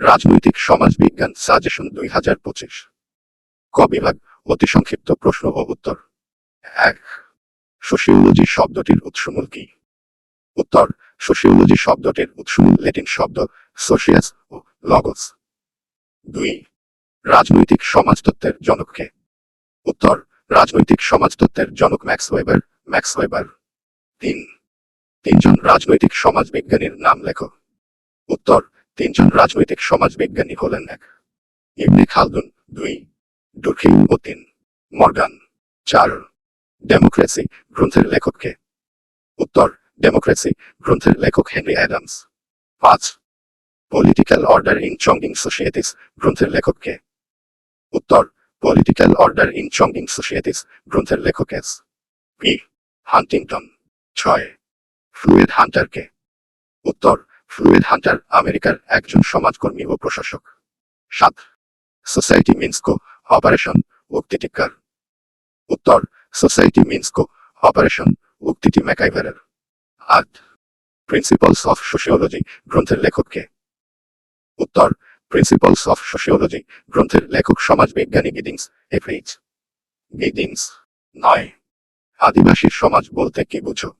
রাজনৈতিক সমাজবিজ্ঞান সাজেশন দুই হাজার পঁচিশ। ক বিভাগ অতি সংক্ষিপ্ত প্রশ্ন ও উত্তর। এক, সোশিওলজি শব্দটির উৎসমূল কি? উত্তর, সোশিওলজি শব্দটির উৎসমূল ল্যাটিন শব্দ সোশিয়াস ও লগস। দুই, রাজনৈতিক সমাজতত্ত্বের জনককে উত্তর, রাজনৈতিক সমাজতত্ত্বের জনক ম্যাক্স ওয়েবার ম্যাক্স ওয়েবার। তিন, তিনজন রাজনৈতিক সমাজবিজ্ঞানীর নাম লেখো। উত্তর তিনজন রাজনৈতিক সমাজবিজ্ঞানী হলেন এক। ইবনে খালদুন, দুই। ডুরখিম ও তিন মর্গান। চার। ডেমোক্রেসি গ্রন্থের লেখককে। উত্তর, ডেমোক্রেসি গ্রন্থের লেখক হেনরি অ্যাডামস। পাঁচ। Political order in changing societies গ্রন্থের লেখককে। উত্তর, political order in changing societies গ্রন্থের লেখক এস। পি। হান্টিংটন। ছয়। ফ্লুয়েড হান্টারকে। উত্তর ফ্লুয়েড হান্টার, আমেরিকার একজন সমাজকর্মী ও প্রশাসক। সাত, সোসাইটি মিন্সকো অপারেশন উক্তিটিকার উত্তর, সোসাইটি মিন্সকো অপারেশন উক্তিটি ম্যাকাইভারের। আট, প্রিন্সিপালস অফ সোশিওলজি গ্রন্থের লেখককে। উত্তর, প্রিন্সিপালস অফ সোশিওলজি গ্রন্থের লেখক সমাজবিজ্ঞানী গিডিংস এফ্রিজ গিডিংস নয়, আদিবাসী সমাজ বলতে কি বুঝো?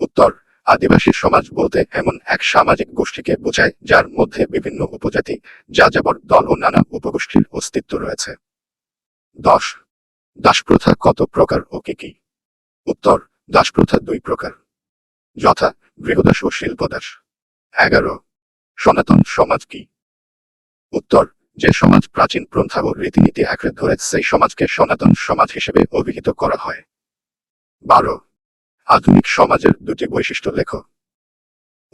উত্তর আদিবাসী সমাজ বলতে এমন এক সামাজিক গোষ্ঠীকে বোঝায়, যার মধ্যে বিভিন্ন উপজাতি, যাযাবর দল ও নানা উপগোষ্ঠীর অস্তিত্ব রয়েছে। দশ, দাসপ্রথা কত প্রকার ও কি কি? উত্তর, দাসপ্রথা দুই প্রকার। যথা গৃহদাস ও শিল্পদাস। এগারো, সনাতন সমাজ কি? উত্তর, যে সমাজ প্রাচীন প্রথা ও রীতিনীতি আঁকড়ে ধরে, সেই সমাজকে সনাতন সমাজ হিসেবে অভিহিত করা হয়। বারো আধুনিক সমাজের দুটি বৈশিষ্ট্য লেখ।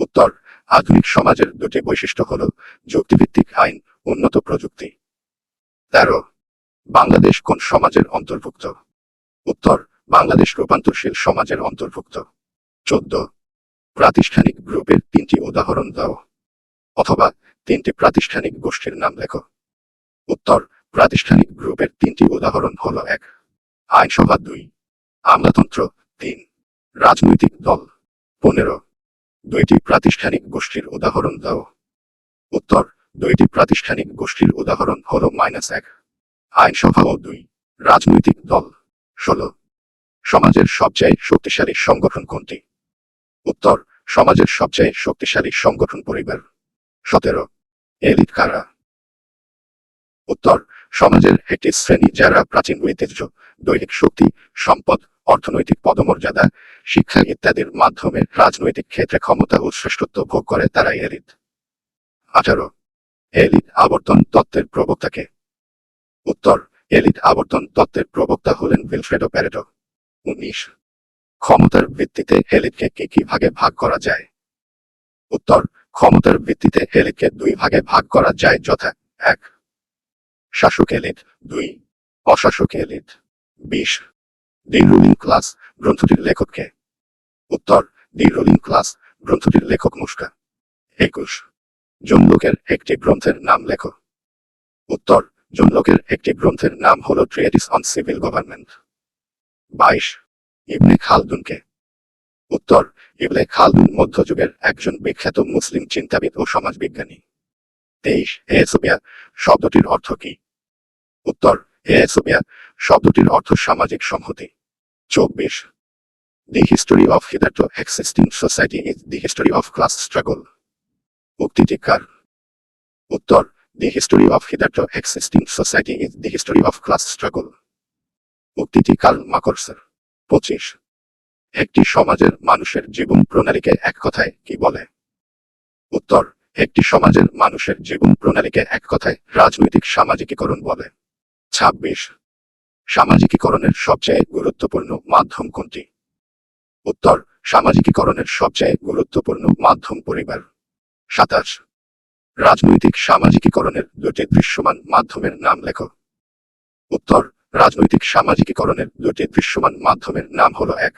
উত্তর, আধুনিক সমাজের দুটি বৈশিষ্ট্য হল যুক্তিভিত্তিক আইন, উন্নত প্রযুক্তি। তেরো, বাংলাদেশ কোন সমাজের অন্তর্ভুক্ত? উত্তর, বাংলাদেশ রূপান্তরশীল সমাজের অন্তর্ভুক্ত। চোদ্দ, প্রাতিষ্ঠানিক গ্রুপের তিনটি উদাহরণ দাও, অথবা তিনটি প্রাতিষ্ঠানিক গোষ্ঠীর নাম লেখো। উত্তর, প্রাতিষ্ঠানিক গ্রুপের তিনটি উদাহরণ হল এক, আইনসভা দুই, আমলাতন্ত্র তিন। রাজনৈতিক দল। পনেরো, দুইটি প্রাতিষ্ঠানিক গোষ্ঠীর উদাহরণ দাও। উত্তর, দুইটি প্রাতিষ্ঠানিক গোষ্ঠীর উদাহরণ হল মাইনাস এক। আইনসভা ও দুই, রাজনৈতিক দল। ষোলো, সমাজের সবচেয়ে শক্তিশালী সংগঠন কোনটি? উত্তর, সমাজের সবচেয়ে শক্তিশালী সংগঠন পরিবার। সতেরো, এলিট কারা? উত্তর সমাজের একটি শ্রেণি যারা প্রাচীন ঐতিহ্য, দৈহিক শক্তি, সম্পদ, অর্থনৈতিক পদমর্যাদা, শিক্ষা ইত্যাদির মাধ্যমে রাজনৈতিক ক্ষেত্রে ক্ষমতা ও শ্রেষ্ঠত্ব ভোগ করে তারা এলিট। আঠারো, এলিট আবর্তন তত্ত্বের প্রবক্তাকে। উত্তর, এলিট আবর্তন তত্ত্বের প্রবক্তা হলেন উইলফ্রেডো প্যারেটো উনিশ, ক্ষমতার ভিত্তিতে এলিটকে কি কি ভাগে ভাগ করা যায়? উত্তর, ক্ষমতার ভিত্তিতে এলিটকে দুই ভাগে ভাগ করা যায় যথা এক শাসক এলিট দুই, অশাসক এলিট বিশ। দি রুলিং ক্লাস গ্রন্থটির লেখককে উত্তর দি রুলিং ক্লাস গ্রন্থটির লেখক মুস্কা। একুশ জন লোকের একটি গ্রন্থের নাম লেখো। উত্তর জন লোকের একটি গ্রন্থের নাম হল ট্রিয়েটিস অন সিভিল গভর্নমেন্ট বাইশ, ইবনে খালদুনকে উত্তর, ইবনে খালদুন মধ্যযুগের একজন বিখ্যাত মুসলিম চিন্তাবিদ ও সমাজবিজ্ঞানী। তেইশ এসোবিয়া শব্দটির অর্থ কি? উত্তর এসোবিয়া শব্দটির অর্থ সামাজিক সংহতি। চব্বিশ। The history of hitherto existing society is the history of class struggle উক্তিটি কার? উত্তর the history of hitherto existing society is the history of class struggle উক্তিটি কার্ল মাকর্সের পঁচিশ। একটি সমাজের মানুষের জীবন প্রণালীকে এক কথায় কি বলে? উত্তর, একটি সমাজের মানুষের জীবন প্রণালীকে এক কথায় রাজনৈতিক সামাজিকীকরণ বলে। ছাব্বিশ। সামাজিকীকরণের সবচেয়ে গুরুত্বপূর্ণ মাধ্যম কোনটি? উত্তর, সামাজিকীকরণের সবচেয়ে গুরুত্বপূর্ণ মাধ্যম পরিবার। সাতাশ। রাজনৈতিক সামাজিকীকরণের দুটি দৃশ্যমান মাধ্যমের নাম লেখো। উত্তর, রাজনৈতিক সামাজিকীকরণের দুটি দৃশ্যমান মাধ্যমের নাম হলো এক।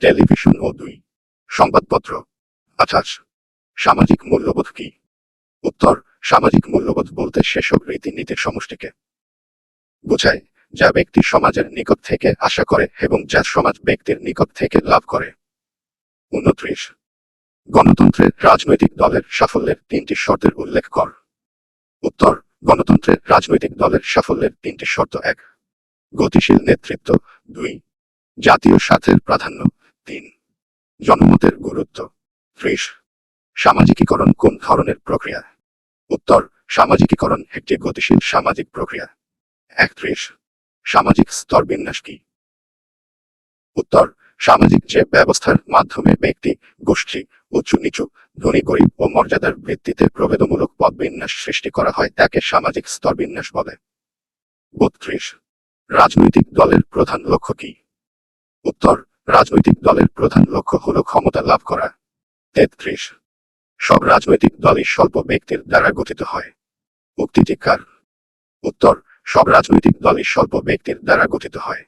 টেলিভিশন ও দুই। সংবাদপত্র। আঠাশ। সামাজিক মূল্যবোধ কি? উত্তর, সামাজিক মূল্যবোধ বলতে সেসব রীতিনীতির সমষ্টিকে। বোঝায় যা ব্যক্তি সমাজের নিকট থেকে আশা করে এবং যা সমাজ ব্যক্তির নিকট থেকে লাভ করে। উনত্রিশ। গণতন্ত্রের রাজনৈতিক দলের সাফল্যের তিনটি শর্তের উল্লেখ কর। উত্তর গণতন্ত্রের রাজনৈতিক দলের সাফল্যের তিনটি শর্ত এক। গতিশীল নেতৃত্ব দুই। জাতীয় স্বার্থের প্রাধান্য তিন। জনমতের গুরুত্ব ত্রিশ। সামাজিকীকরণ কোন ধরনের প্রক্রিয়া? উত্তর, সামাজিকীকরণ একটি গতিশীল সামাজিক প্রক্রিয়া। একত্রিশ সামাজিক স্তর বিন্যাস কি? উত্তর, সামাজিক যে ব্যবস্থার মাধ্যমে ব্যক্তি, গোষ্ঠী, উঁচু নিচু, ধনী, গরিব ও মর্যাদার ভিত্তিতে প্রভেদমূলক পদ বিন্যাস সৃষ্টি করা হয়, তাকে সামাজিক স্তর বিন্যাস বলে। বত্রিশ, রাজনৈতিক দলের প্রধান লক্ষ্য কি? উত্তর, রাজনৈতিক দলের প্রধান লক্ষ্য হল ক্ষমতা লাভ করা। তেত্রিশ, সব রাজনৈতিক দলই স্বল্প ব্যক্তির দ্বারা গঠিত হয়। উক্তিটি কার? উত্তর সব রাজনৈতিক দলই স্বল্প ব্যক্তির দ্বারা গঠিত হয়।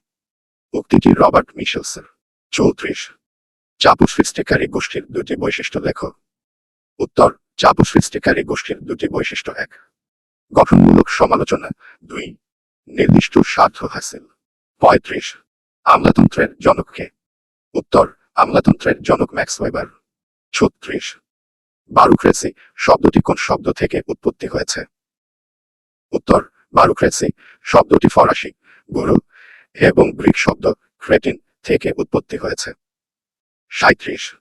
উক্তিটি রবার্ট মিশেলসের চৌত্রিশ। চাপু সৃষ্টিকারী গোষ্ঠীর দুটি বৈশিষ্ট্য লেখ। উত্তর চাপু সৃষ্টিকারী গোষ্ঠীর দুটি বৈশিষ্ট্য এক। গঠনমূলক সমালোচনা দুই। নির্দিষ্ট স্বার্থ হাসিল। পঁয়ত্রিশ। আমলাতন্ত্রের জনককে উত্তর, আমলাতন্ত্রের জনক ম্যাক্স ওয়েবার। ছত্রিশ। বারুক্রেসি শব্দটি কোন শব্দ থেকে উৎপত্তি হয়েছে? বারুক্রেসি শব্দটি ফরাসি, গুরু এবং গ্রিক শব্দ ক্রেটিন থেকে উৎপত্তি হয়েছে। সাঁত্রিশ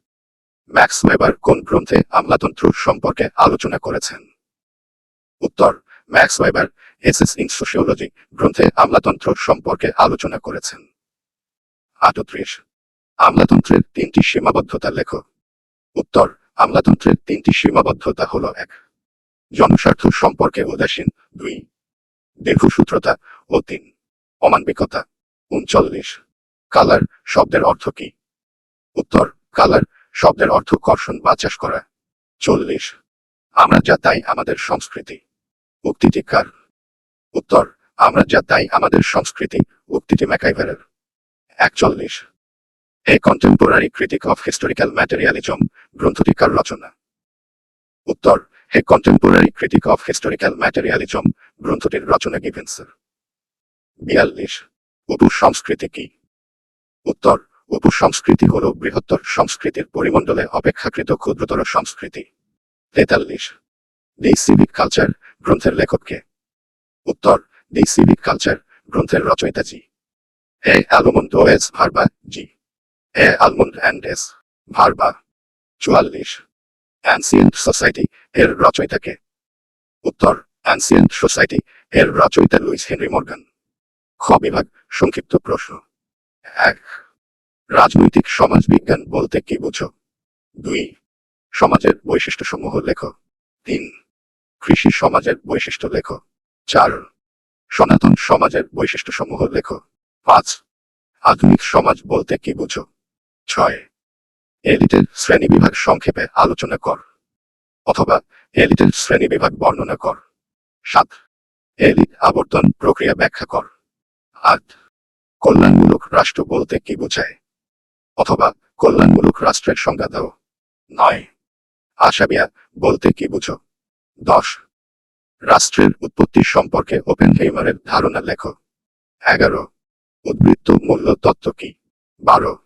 ম্যাক্স ওয়েবার কোন গ্রন্থে আমলাতন্ত্র সম্পর্কে আলোচনা করেছেন? উত্তর, Max Weber essays in sociology গ্রন্থে আমলাতন্ত্র সম্পর্কে আলোচনা করেছেন। আটত্রিশ। আমলাতন্ত্রের তিনটি সীমাবদ্ধতা লেখ উত্তর, আমলাতন্ত্রের তিনটি সীমাবদ্ধতা হল এক। জনস্বার্থ সম্পর্কে উদাসীন দুই। দীর্ঘসূত্রতা ও তিন অমানবিকতা। উনচল্লিশ, কালার শব্দের অর্থ কি? উত্তর, কালার শব্দের অর্থ কর্ষণ বা চাষ করা। চল্লিশ, আমরা যা তাই আমাদের সংস্কৃতি, উক্তিটি কার? উত্তর, আমরা যা তাই আমাদের সংস্কৃতি, উক্তিটি ম্যাকাইভারের। একচল্লিশ, a contemporary critique of historical materialism গ্রন্থটি কার রচনা? উত্তর a contemporary critique of historical materialism গ্রন্থটির রচনা গিভেন্সের বিয়াল্লিশ। উপসংস্কৃতি কি? উত্তর উপসংস্কৃতি হল বৃহত্তর সংস্কৃতির পরিমণ্ডলে অপেক্ষাকৃত ক্ষুদ্রতর সংস্কৃতি। তেতাল্লিশ। দি সিভিক কালচার গ্রন্থের লেখককে উত্তর দি সিভিক কালচার গ্রন্থের রচয়িতা G. A Almond S Verba G. A Almond and S Verba. চুয়াল্লিশ। অ্যান্সিয়েন্ট সোসাইটি এর রচয়িতাকে উত্তর অ্যান্সিয়েন্ট সোসাইটি এর রচয়িতা লুইস হেনরি মর্গান। খ বিভাগ, সংক্ষিপ্ত প্রশ্ন। এক, রাজনৈতিক সমাজ বিজ্ঞান বলতে কি বুঝো? দুই, সমাজের বৈশিষ্ট্য সমূহ লেখ। তিন, কৃষি সমাজের বৈশিষ্ট্য লেখ। চার, সনাতন সমাজের বৈশিষ্ট্যসমূহ লেখ। পাঁচ, আধুনিক সমাজ বলতে কি বুঝো? ছয়, এলিটের শ্রেণীবিভাগ সংক্ষেপে আলোচনা কর। অথবা এলিটের শ্রেণীবিভাগ বর্ণনা কর। সাত। এলিট আবর্তন প্রক্রিয়া ব্যাখ্যা কর। আট। কল্যাণমূলক রাষ্ট্র বলতে কি বোঝায়? অথবা কল্যাণমূলক রাষ্ট্রের সংজ্ঞা দাও। নয়। আশাবিয়া, বলতে কি বুঝো? দশ। রাষ্ট্রের উৎপত্তি সম্পর্কে ওপেন হেইমারের ধারণা লেখো। এগারো। উদ্বৃত্ত মূল্য তত্ত্ব কি? বারো।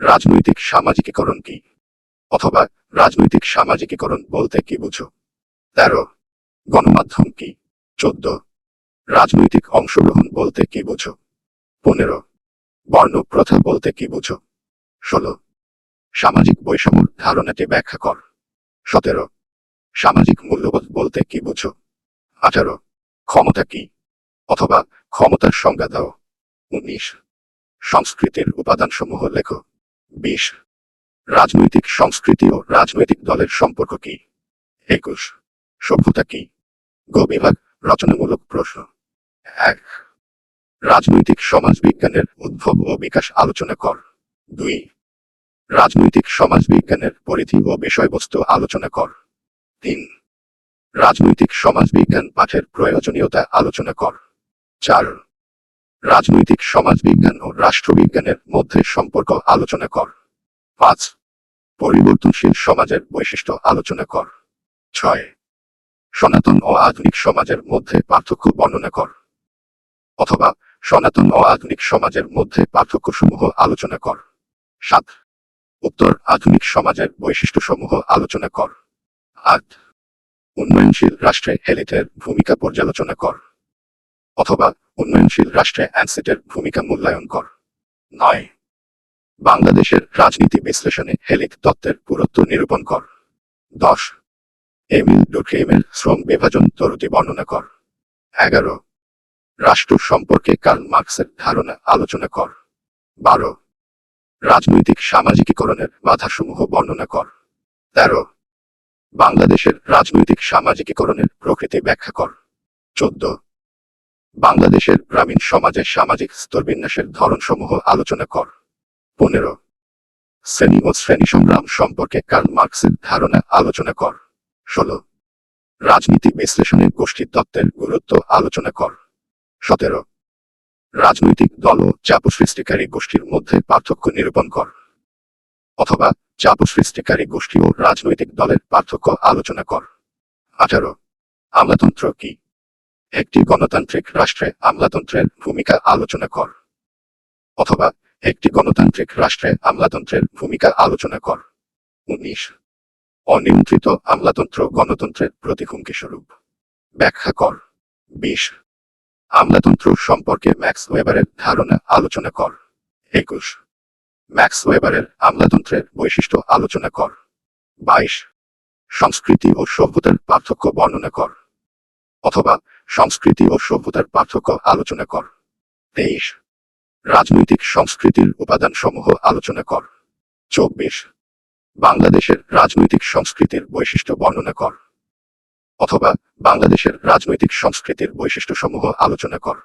রাজনৈতিক সামাজিকীকরণ কি? অথবা রাজনৈতিক সামাজিকীকরণ বলতে কি বুঝো? তেরো। গণমাধ্যম কি চোদ্দ। রাজনৈতিক অংশগ্রহণ বলতে কি বোঝো? পনেরো। বর্ণ প্রথা বলতে কি বোঝো? ষোলো। সামাজিক বৈষম্যর ধারণাটি ব্যাখ্যা কর। সতেরো। সামাজিক মূল্যবোধ বলতে কি বোঝো? আঠারো। ক্ষমতা কি? অথবা ক্ষমতার সংজ্ঞা দাও। উনিশ। সংস্কৃতির উপাদানসমূহ লেখো। বিশ। রাজনৈতিক সংস্কৃতি ও রাজনৈতিক দলের সম্পর্ক কি? একুশ। সভ্যতা কি? গ রচনামূলক প্রশ্ন। এক, রাজনৈতিক সমাজ বিজ্ঞানের উদ্ভব ও বিকাশ আলোচনা কর। দুই, রাজনৈতিক সমাজ বিজ্ঞানের পরিধি ও বিষয়বস্তু আলোচনা কর। তিন, রাজনৈতিক সমাজ বিজ্ঞান পাঠের প্রয়োজনীয়তা আলোচনা কর। চার, রাজনৈতিক সমাজ বিজ্ঞান ও রাষ্ট্রবিজ্ঞানের মধ্যে সম্পর্ক আলোচনা কর। পাঁচ, পরিবর্তনশীল সমাজের বৈশিষ্ট্য আলোচনা কর। ছয় সনাতন ও আধুনিক সমাজের মধ্যে পার্থক্য বর্ণনা কর। অথবা সনাতন ও আধুনিক সমাজের মধ্যে পার্থক্যসমূহ আলোচনা কর। সাত। উত্তর আধুনিক সমাজের বৈশিষ্ট্যসমূহ আলোচনা কর। আট। উন্নয়নশীল রাষ্ট্রে হেলিটের ভূমিকা পর্যালোচনা কর। অথবা উন্নয়নশীল রাষ্ট্রে অ্যানসিটের ভূমিকা মূল্যায়ন কর। নয়। বাংলাদেশের রাজনীতি বিশ্লেষণে হেলিক তত্ত্বের পুরুত্ব নিরূপণ কর। দশ। এমিল ডুখেমের শ্রম বিভাজন তরুতি বর্ণনা কর। এগারো, রাষ্ট্র সম্পর্কে কার্ল মার্কসের ধারণা আলোচনা কর। বারো, রাজনৈতিক সামাজিকীকরণের বাধাসমূহ বর্ণনা কর। তেরো, বাংলাদেশের রাজনৈতিক সামাজিকীকরণের প্রকৃতি ব্যাখ্যা কর। চোদ্দ, বাংলাদেশের গ্রামীণ সমাজে সামাজিক স্তরবিন্যাসের ধরনসমূহ আলোচনা কর। পনেরো, শ্রেণি ও শ্রেণি সংগ্রাম সম্পর্কে কার্ল মার্কসের ধারণা আলোচনা কর। ষোলো। রাজনীতি বিশ্লেষণে গোষ্ঠী তত্ত্বের গুরুত্ব আলোচনা কর। সতেরো। রাজনৈতিক দল ও চাপ সৃষ্টিকারী গোষ্ঠীর মধ্যে পার্থক্য নিরূপণ কর। অথবা চাপ সৃষ্টিকারী গোষ্ঠী ও রাজনৈতিক দলের পার্থক্য আলোচনা কর। আঠারো। আমলাতন্ত্র কি? একটি গণতান্ত্রিক রাষ্ট্রে আমলাতন্ত্রের ভূমিকা আলোচনা কর। অথবা একটি গণতান্ত্রিক রাষ্ট্রে আমলাতন্ত্রের ভূমিকা আলোচনা কর। উনিশ। অনিয়ন্ত্রিত আমলাতন্ত্র গণতন্ত্রের প্রতিহুমকি স্বরূপ। ব্যাখ্যা কর। বিশ। আমলাতন্ত্র সম্পর্কে ম্যাক্স ওয়েবারের ধারণা আলোচনা কর। একুশ। ম্যাক্স ওয়েবারের আমলাতন্ত্রের বৈশিষ্ট্য আলোচনা কর। বাইশ। সংস্কৃতি ও সভ্যতার পার্থক্য বর্ণনা কর। অথবা সংস্কৃতি ও সভ্যতার পার্থক্য আলোচনা কর। তেইশ। রাজনৈতিক সংস্কৃতির উপাদানসমূহ আলোচনা কর। চব্বিশ। বাংলাদেশের রাজনৈতিক সংস্কৃতির বৈশিষ্ট্য বর্ণনা কর অথবা বাংলাদেশের রাজনৈতিক সংস্কৃতির বৈশিষ্ট্যসমূহ আলোচনা কর।